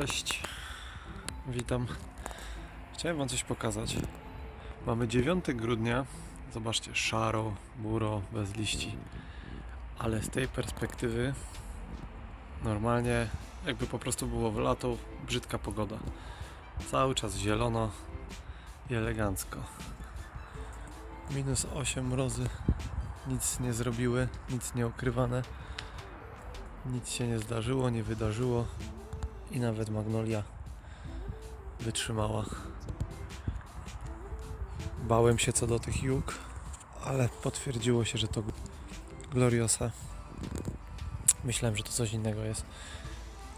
Cześć. Witam. Chciałem Wam coś pokazać. Mamy 9 grudnia. Zobaczcie, szaro, buro, bez liści. Ale z tej perspektywy normalnie jakby po prostu było w lato brzydka pogoda. Cały czas zielono i elegancko. Minus 8 mrozy. Nic nie zrobiły, nic nie ukrywane. Nic się nie zdarzyło, nie wydarzyło i nawet Magnolia wytrzymała. Bałem się co do tych jug, ale potwierdziło się, że to Gloriosa. Myślałem, że to coś innego jest,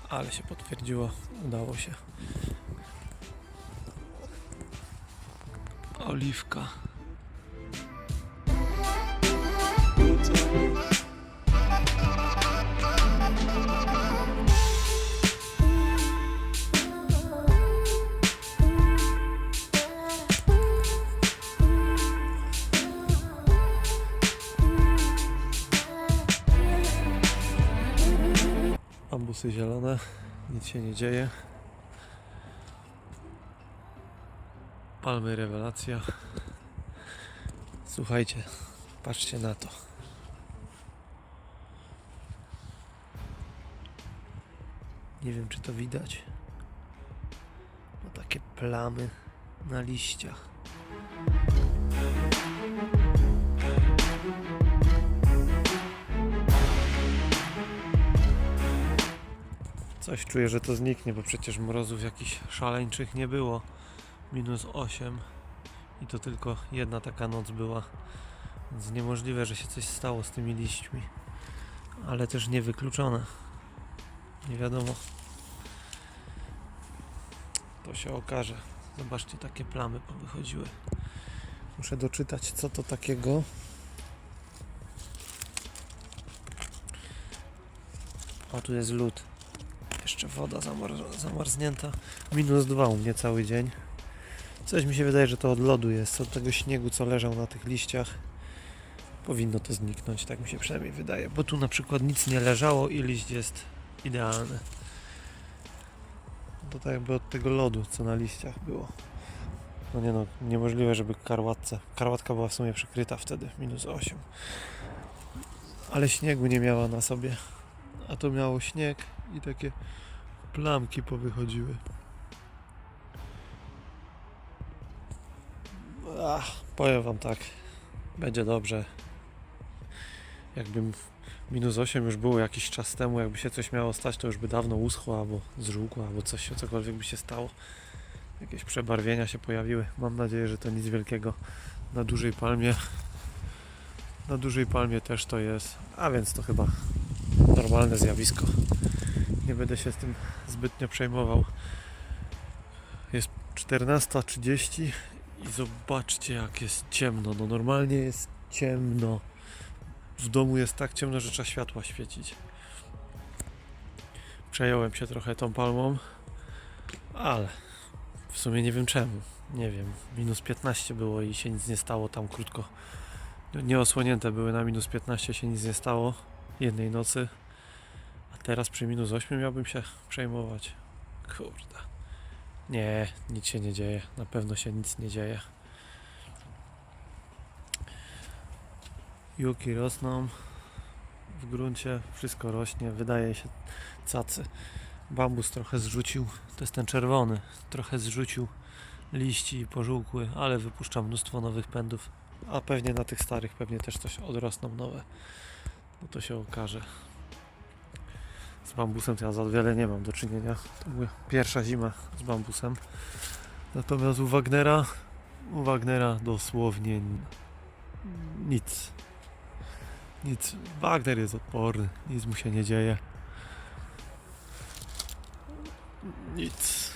ale się potwierdziło, udało się. Oliwka. Bambusy zielone, nic się nie dzieje. Palmy rewelacja. Słuchajcie, patrzcie na to. Nie wiem, czy to widać. No takie plamy na liściach. Czuję, że to zniknie, bo przecież mrozów jakichś szaleńczych nie było. Minus 8 i to tylko jedna taka noc była. Więc niemożliwe, że się coś stało z tymi liśćmi. Ale też niewykluczone. Nie wiadomo. To się okaże. Zobaczcie, takie plamy powychodziły. Muszę doczytać, co to takiego. O, tu jest lód. Jeszcze woda zamar- zamarznięta. Minus dwa u mnie cały dzień. Coś mi się wydaje, że to od lodu jest, od tego śniegu, co leżał na tych liściach. Powinno to zniknąć, tak mi się przynajmniej wydaje. Bo tu na przykład nic nie leżało i liść jest idealny. To tak jakby od tego lodu, co na liściach było. No nie no, niemożliwe, żeby karłatce. Karłatka była w sumie przykryta wtedy, minus 8. Ale śniegu nie miała na sobie. A to miało śnieg i takie plamki powychodziły. Ach, powiem wam tak, będzie dobrze. Jakbym minus 8 już było jakiś czas temu, jakby się coś miało stać, to już by dawno uschło albo zżółkło, albo coś, cokolwiek by się stało. Jakieś przebarwienia się pojawiły. Mam nadzieję, że to nic wielkiego. Na dużej palmie na dużej palmie też to jest, a więc to chyba normalne zjawisko. Nie będę się z tym zbytnio przejmował. Jest 14.30 i zobaczcie jak jest ciemno. No normalnie jest ciemno. W domu jest tak ciemno, że trzeba światła świecić. Przejąłem się trochę tą palmą, ale w sumie nie wiem czemu. Nie wiem. Minus 15 było i się nic nie stało tam krótko. Nieosłonięte były na minus 15, się nic nie stało jednej nocy. Teraz przy minus 8 miałbym się przejmować. Kurde. Nie, nic się nie dzieje. Na pewno się nic nie dzieje. Juki rosną w gruncie, wszystko rośnie, wydaje się cacy. Bambus trochę zrzucił, to jest ten czerwony, trochę zrzucił liści i pożółkły, ale wypuszcza mnóstwo nowych pędów. A pewnie na tych starych pewnie też coś odrosną nowe. No to się okaże. Z bambusem ja za wiele nie mam do czynienia. To była pierwsza zima z bambusem. Natomiast u Wagnera, u Wagnera dosłownie nic. Nic. Wagner jest odporny, nic mu się nie dzieje. Nic.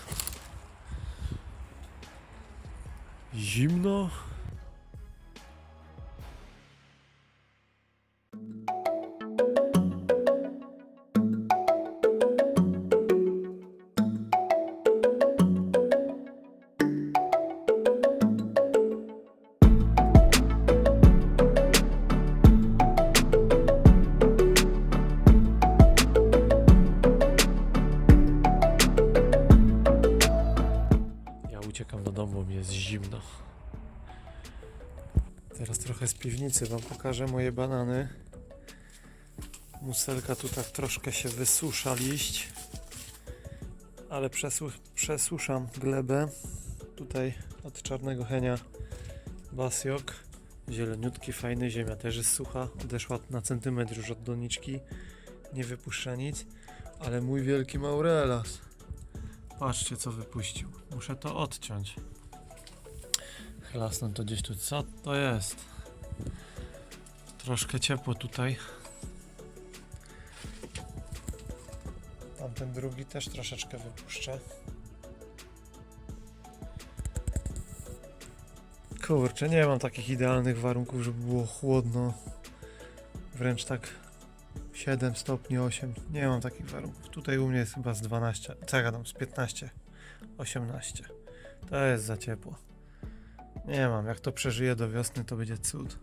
Zimno? Wracam do domu, mi jest zimno. Teraz trochę z piwnicy wam pokażę moje banany. Muselka tu tak troszkę się wysusza liść, ale przesu przesuszam glebę. Tutaj od czarnego henia basiok. Zieleniutki, fajny, ziemia też jest sucha. Odeszła na centymetr już od doniczki. Nie wypuszcza nic. Ale mój wielki maurelas. Patrzcie co wypuścił. Muszę to odciąć. Chlasnę to gdzieś tu. Co to jest? Troszkę ciepło tutaj. Tamten drugi też troszeczkę wypuszczę. Kurczę, nie mam takich idealnych warunków, żeby było chłodno. Wręcz tak 7 stopni, 8. Nie mam takich warunków. Tutaj u mnie jest chyba z 12, co ja gadam, z 15, 18. To jest za ciepło. Nie mam, jak to przeżyję do wiosny, to będzie cud.